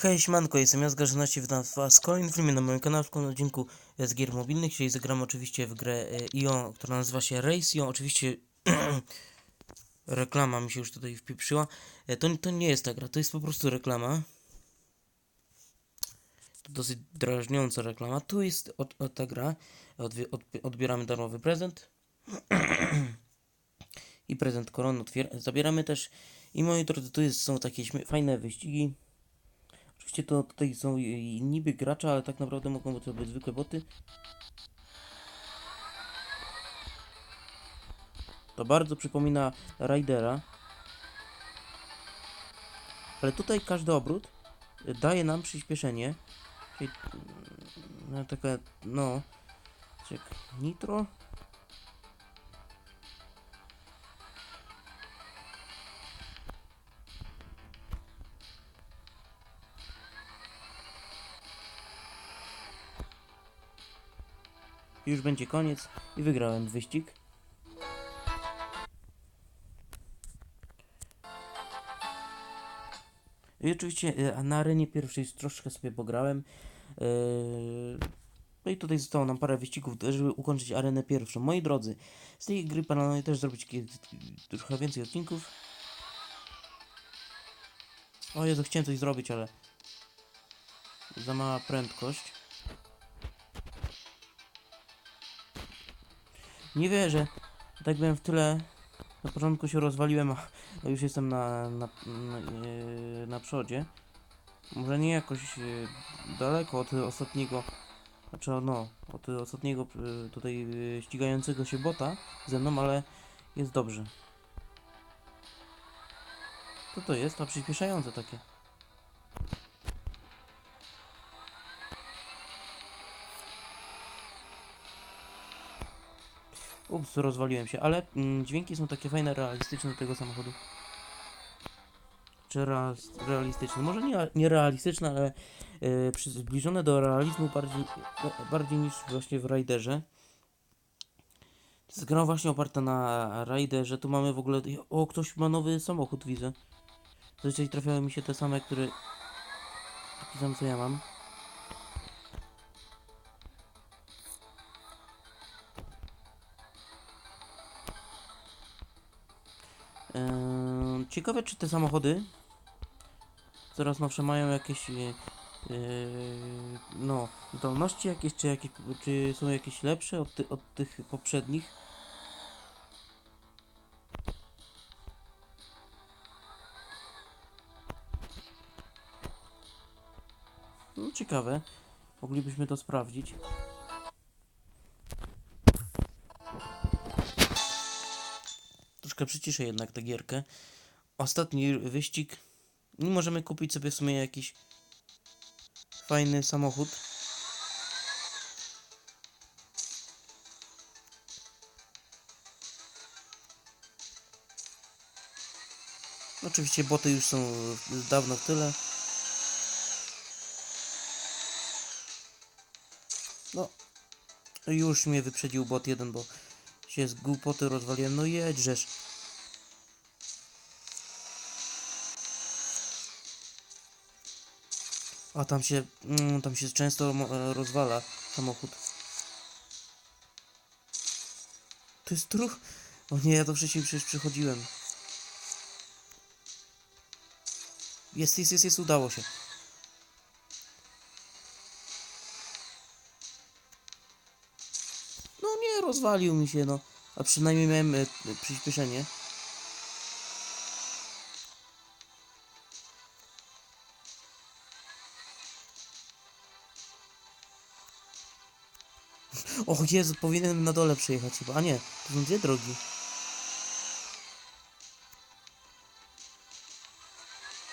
Hej, siemanko, jestem ja Zgarzynacie, witam was w kolejnym filmie na moim kanale, w kolejnym odcinku z gier mobilnych. Dzisiaj zagramy oczywiście w grę e, IO, która nazywa się Race IO. Oczywiście reklama mi się już tutaj wpieprzyła. E, To, to nie jest ta gra, to jest po prostu reklama. To dosyć drażniąca reklama. Tu jest od, od ta gra. Odwie, od, odbieramy darmowy prezent. I prezent otwier- zabieramy też. I moi drodzy, tu jest, są takie fajne wyścigi. Oczywiście to tutaj są niby gracze, ale tak naprawdę mogą to być zwykłe boty. To bardzo przypomina Ridera. Ale tutaj każdy obrót daje nam przyspieszenie. Czyli, mm, no, taka, no, czek, nitro. Już będzie koniec i wygrałem wyścig. I oczywiście e, na arenie pierwszej troszkę sobie pograłem. Eee, No i tutaj zostało nam parę wyścigów, żeby ukończyć arenę pierwszą. Moi drodzy, z tej gry planuję też zrobić trochę więcej odcinków. O Jezu, chciałem coś zrobić, ale za mała prędkość. Nie wierzę. Tak byłem w tyle. Na początku się rozwaliłem, a już jestem na, na, na, e, na przodzie. Może nie jakoś e, daleko od ostatniego, znaczy no, od ostatniego e, tutaj ścigającego się bota ze mną, ale jest dobrze. Co to jest? To przyspieszające takie. Ups, rozwaliłem się, ale mm, dźwięki są takie fajne, realistyczne tego samochodu. Czy rea- realistyczne? Może nie, nie realistyczne, ale przy- zbliżone do realizmu bardziej, no, bardziej niż właśnie w Riderze. To jest gra właśnie oparta na Riderze. Tu mamy w ogóle. O, ktoś ma nowy samochód, widzę. Zazwyczaj trafiały mi się te same, które. Taki sam co ja mam. Ciekawe, czy te samochody coraz nowsze mają jakieś e, no, zdolności jakieś, czy, jakieś, czy są jakieś lepsze od, ty, od tych poprzednich. No, ciekawe. Moglibyśmy to sprawdzić. Troszkę przyciszę jednak tę gierkę. Ostatni wyścig. Nie możemy kupić sobie w sumie jakiś fajny samochód. Oczywiście boty już są dawno w tyle. No, już mnie wyprzedził bot jeden, bo się z głupoty rozwaliłem. No jedźżesz. A tam się, mm, tam się często e, rozwala samochód. To jest truch. O nie, ja to wcześniej przecież przychodziłem. Jest, jest, jest, jest, udało się. No nie, rozwalił mi się, no. A przynajmniej miałem e, przyspieszenie. O Jezu, powinienem na dole przejechać chyba. A nie, to są dwie drogi.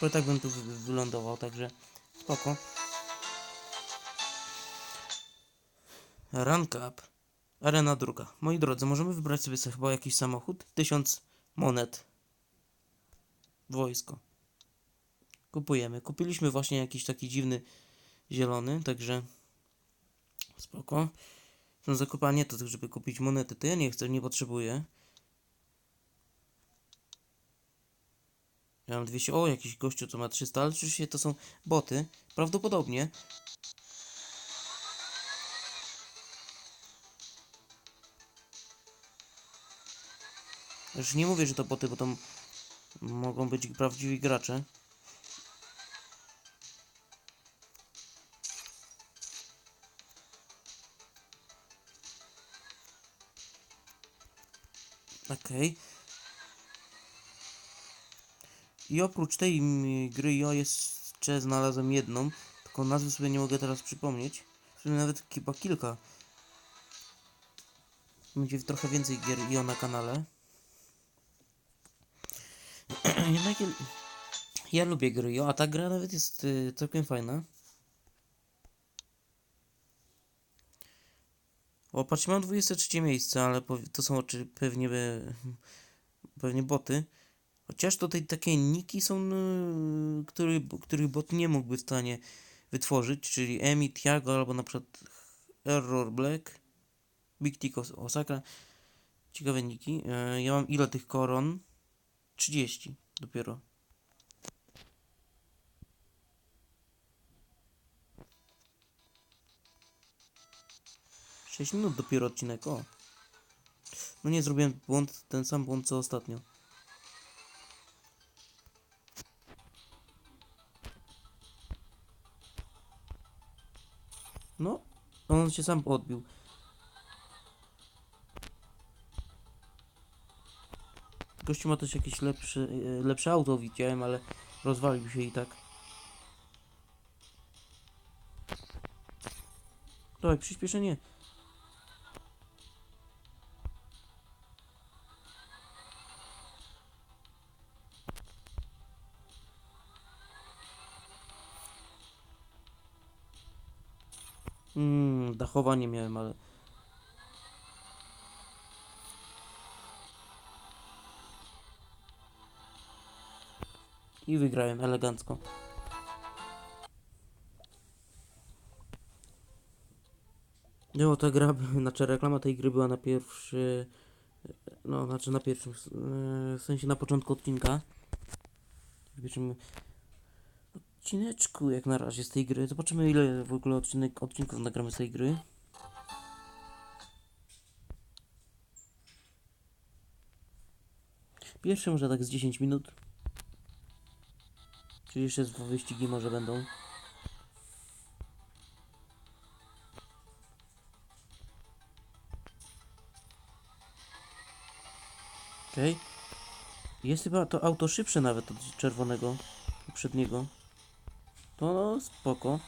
Bo tak bym tu wy- wylądował, także spoko. Rank up. Arena druga. Moi drodzy, możemy wybrać sobie, sobie chyba jakiś samochód. Tysiąc monet. Wojsko. Kupujemy. Kupiliśmy właśnie jakiś taki dziwny zielony, także spoko. Są zakopanie to tak, żeby kupić monety. To ja nie chcę, nie potrzebuję. Ja mam 200. O, jakiś gościu, co ma 300, ale oczywiście to są boty. Prawdopodobnie. Już nie mówię, że to boty, bo tam mogą być prawdziwi gracze. Okej. I oprócz tej gry ja jeszcze znalazłem jedną, tylko nazwy sobie nie mogę teraz przypomnieć. W sumie nawet chyba kilka. Będzie trochę więcej gier IO na kanale. Jednak ja, lubię gry a ta gra nawet jest y, całkiem fajna. O, patrz, mam 23 miejsce, ale to są oczy, pewnie, pewnie boty. Chociaż tutaj takie niki są, y, który, których bot nie mógłby w stanie wytworzyć, czyli Emi, Tiago albo na przykład Error Black, Big Tick Os- Osaka. Ciekawe niki. E, Ja mam ile tych koron? 30 dopiero. Sześć minut dopiero odcinek, o. No nie, zrobiłem błąd, ten sam błąd co ostatnio. No, on się sam odbił. Gościu ma też jakieś lepsze, lepsze auto widziałem, ale rozwalił się i tak. Dawaj, przyspieszenie. Mmm, dachowanie miałem, ale... I wygrałem elegancko. No, ta gra, znaczy reklama tej gry była na pierwszy... No, znaczy na pierwszym, e, w sensie na początku odcinka. W pierwszym odcineczku jak na razie z tej gry. Zobaczymy ile w ogóle odcinek, odcinków nagramy z tej gry. Pierwszy może tak z 10 minut. Czyli jeszcze dwa wyścigi może będą. Okej. Jest chyba to auto szybsze nawet od czerwonego poprzedniego. To no, spoko.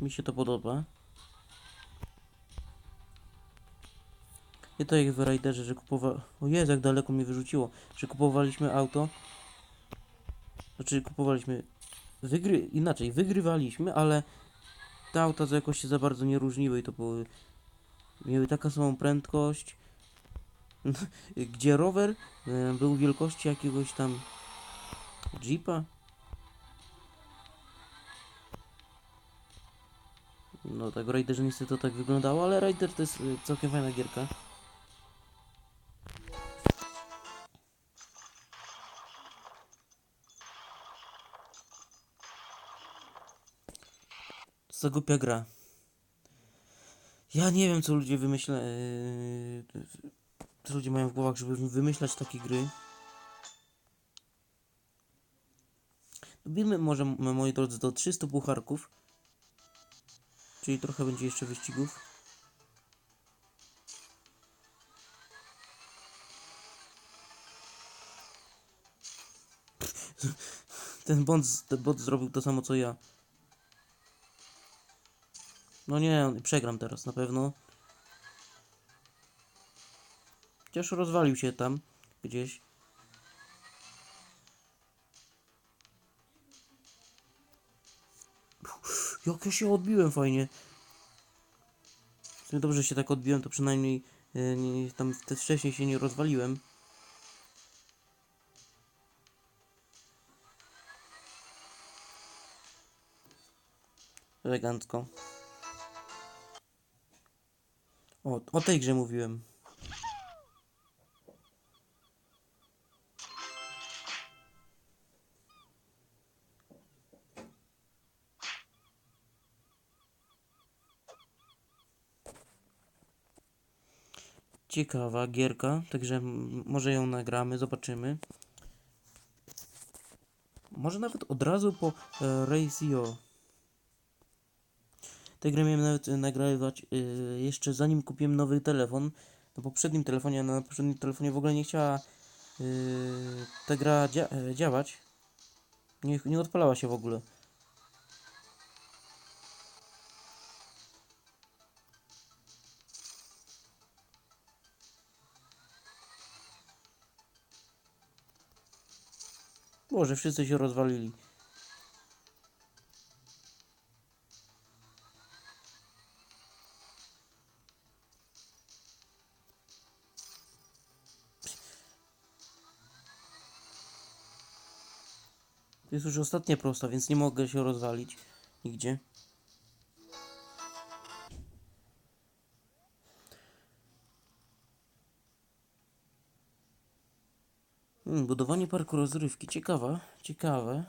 Mi się to podoba. Nie to jak w Raiderze, że kupowa... O Jezu, jak daleko mnie wyrzuciło. Że kupowaliśmy auto. Znaczy kupowaliśmy... Wygry... Inaczej, wygrywaliśmy, ale te auta jakoś się za bardzo nie różniły i to były... Miały taką samą prędkość. Gdzie rower e, był wielkości jakiegoś tam Jeepa. No tak, Raiderze niestety to tak wyglądało, ale Raider to jest e, całkiem fajna gierka. Co głupia gra. Ja nie wiem, co ludzie wymyśla... Yy, co ludzie mają w głowach, żeby wymyślać takie gry. Dobijmy może, moi drodzy, do 300 pucharków. Czyli trochę będzie jeszcze wyścigów. Ten bot, ten bot zrobił to samo co ja. No nie, przegram teraz na pewno. Chociaż rozwalił się tam gdzieś. Jak ja się odbiłem fajnie. W sumie dobrze się tak odbiłem, to przynajmniej nie, tam wcześniej się nie rozwaliłem. Elegancko. O, o tej grze mówiłem. Ciekawa gierka, także może ją nagramy, zobaczymy. Może nawet od razu po e, Race.io. Tę grę miałem nawet e, nagrywać e, jeszcze zanim kupiłem nowy telefon. Na poprzednim telefonie, na poprzednim telefonie w ogóle nie chciała e, ta gra dzia e, działać. Nie, nie odpalała się w ogóle. Boże, wszyscy się rozwalili. To jest już ostatnia prosta, więc nie mogę się rozwalić nigdzie. Hmm, budowanie parku rozrywki. Ciekawe, ciekawe.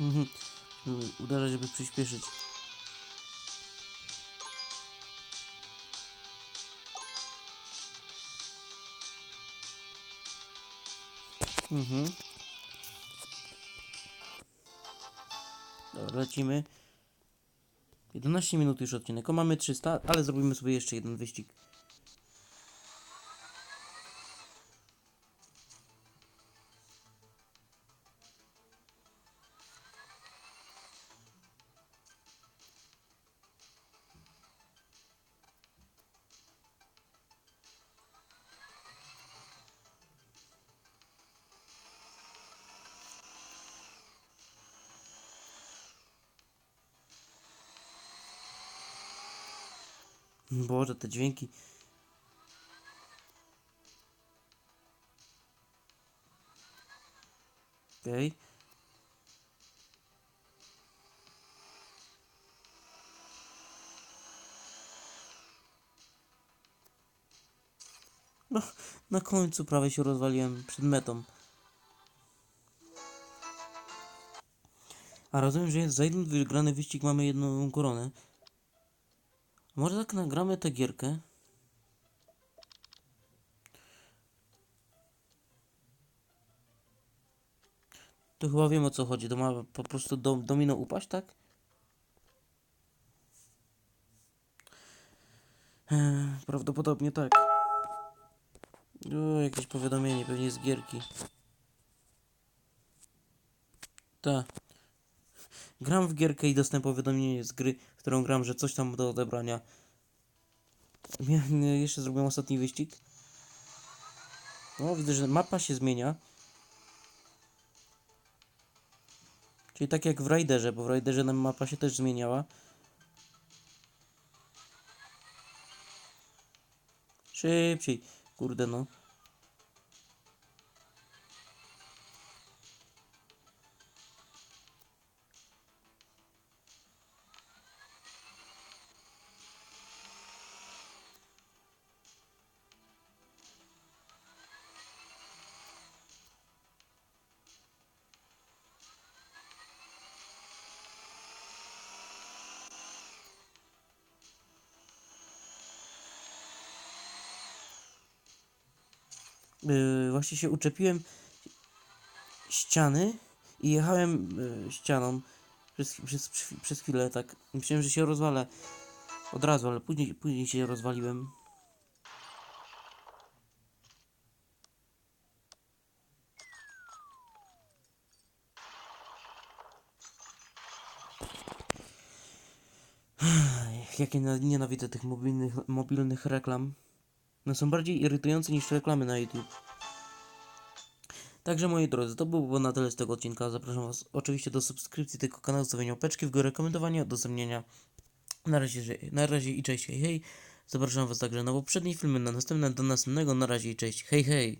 Mhm. Uderzać, żeby przyspieszyć. Mhm. Dobra, lecimy. 11 minut już odcinek. O, mamy 300, ale zrobimy sobie jeszcze jeden wyścig. Boże, te dźwięki. Okej. No, na końcu prawie się rozwaliłem przed metą. A rozumiem, że za jeden wygrany wyścig mamy jedną koronę. Może tak nagramy tę gierkę? To chyba wiem o co chodzi. To ma po prostu do, domino upaść, tak? Eee, prawdopodobnie tak. O, jakieś powiadomienie, pewnie z gierki. Tak. Gram w gierkę i dostałem powiadomienie z gry, w którą gram, że coś tam do odebrania. Miałem, jeszcze zrobiłem ostatni wyścig. No, widzę, że mapa się zmienia. Czyli tak jak w Raiderze, bo w Raiderze nam mapa się też zmieniała. Szybciej. Kurde no. Yy, właśnie się uczepiłem ściany i jechałem yy, ścianą przez, przez, przez chwilę, tak. Myślałem, że się rozwalę od razu, ale później, później się rozwaliłem. Ech, Jak ja na- nienawidzę tych mobilnych, mobilnych reklam. No są bardziej irytujące niż reklamy na YouTube. Także moi drodzy, to byłoby na tyle z tego odcinka. Zapraszam Was oczywiście do subskrypcji tego kanału, stawienia łapeczki w górę, rekomendowania, udostępnienia. Na razie, na razie i cześć, hej hej. Zapraszam Was także na poprzednie filmy, na następne, do następnego, na razie i cześć, hej hej.